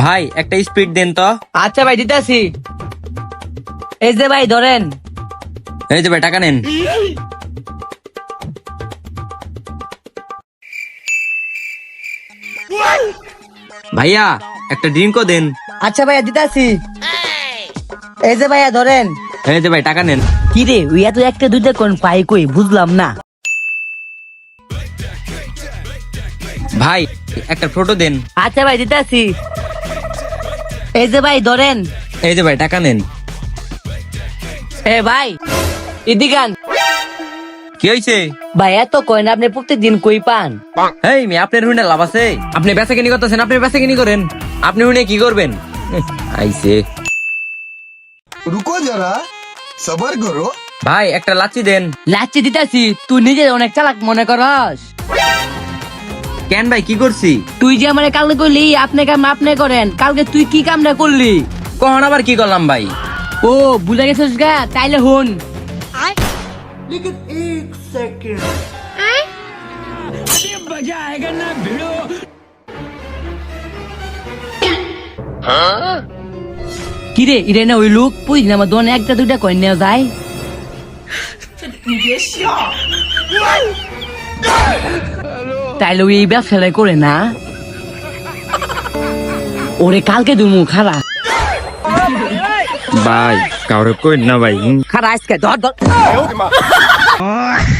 ভাই একটা স্পিড দেন তো। আচ্ছা ভাই দিতেছি। এই যে ভাই ধরেন। এই যে ভাই টাকা নেন। ভাইয়া একটা ড্রিঙ্কও দেন। আচ্ছা ভাইয়া দিতেছি। এই যে ভাইয়া ধরেন। এই যে ভাই টাকা নেন। কি রে উইয়া তো একটা দুইটা কোন পাই কই বুঝলাম না। ভাই একটা ফটো দেন। আচ্ছা ভাই দিতেছি। এই যে ভাই ধরেন। এই যে ভাই টাকা নেন। এ ভাই ইদিগান কি হয়েছে ভাই এত কয়েন আপনি প্রত্যেকদিন কই পান? এই মেয়ে আপনার হুনে লাভ আছে? আপনি বেচা কিনি করতেছেন আপনি বেচা কিনি করেন। আপনি হুনে কি করবেন? আইছে। রুকো যারা সবার করো। ভাই একটা লাচি দেন। লাচি দিতাছি তুই নিজে অনেক চালাক মনে করস। কেন ভাই কি করছি? তুই যে আমার কালকে করলি আপনি কাম আপনি করেন। কালকে তুই কি কামটা করলি? কখন আবার কি করলাম ভাই? ও বুঝা গেছিস গা তাইলে হুন। কিরে ইরে না ওই লোক পুই না আমার দোনে একটা দুইটা কইন নেওয়া যায়? তাইলে ওই এই ব্যবসাটাই করে না? ওরে কালকে দুমু খারা ভাই কাউরে কই না ভাই খারা আজকে ধর ধর।